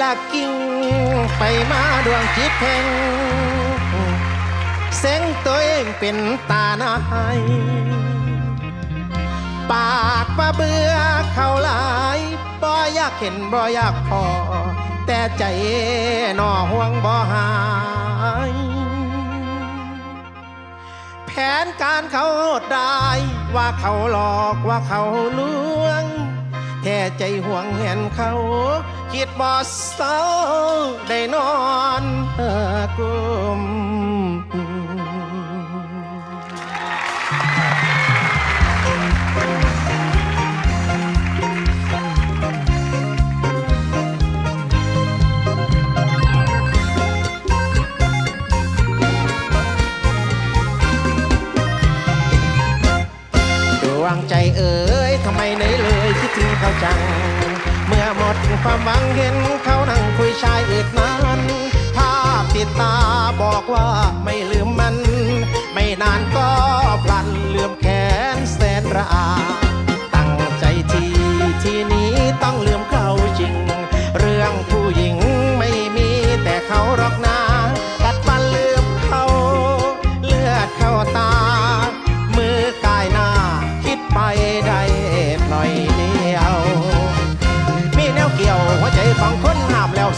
ละกิ่งไปมาดวงจิตแห่งเสียงตัวเองเป็นตาหนายปากมาเบื่อเขาหลายบ่อยากเห็นบ่อยากพอ แต่ใจน่อห่วงบ่หายแผนการเขาได้ว่าเขาหลอกว่าเขาลวง แท้ใจห่วงเห็นเขา คิดบอเศร้าได้นอนเอ่อกลุ่มดวงใจเอ๋ยทำไมเหนเลยคิดถึงเขาจัง มื่อหมดความหวังเห็นเขานั่งคุยชายอืดนั้นภาพติดตาบอกว่าไม่ลืมมัน ไม่นานก็พลันลืมแขนแสนระอา ตั้งใจทีทีนี้ต้องลืมเขาจริง เรื่องผู้หญิงไม่มีแต่เขาหรอกนะ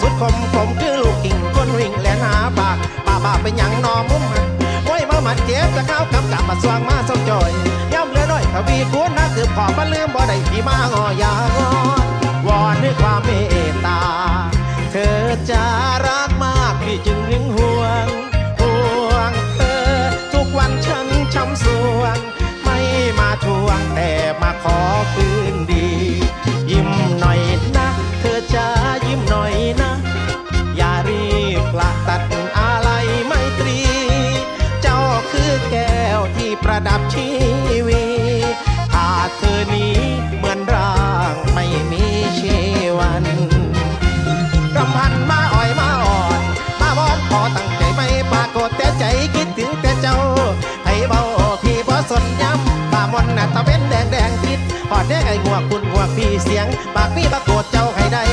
สุดคมผมคือลูกกิ่งคนวิ่งแลนหาปากป่าบาเป็นหยังนอมุมหันไว้มาหมัดเจ็บจะเข้ากับกับมาสว่างมาเศร้าจอยย่ำเหลือน้อยทวีคูณนะคือพอมาลืมบ่ได้ที่มางอยางอนวอนด้วยความเมตตาเธอจะ ดับชีวีขาดเธอนี้เหมือนร่างไม่มีชีวันรำพันมาอ่อยมาอ่อน มาบอนขอตั้งใจไม่ปรากฏแต่ใจคิดถึงแต่เจ้า ให้เบาพี่พอสนย้ำป่ามนน่ะตะเว้นแดงแดงคิดพอดแดงไอ้หัวคุณหัวพี่เสียงปากพี่ปรากฏเจ้าให้ได้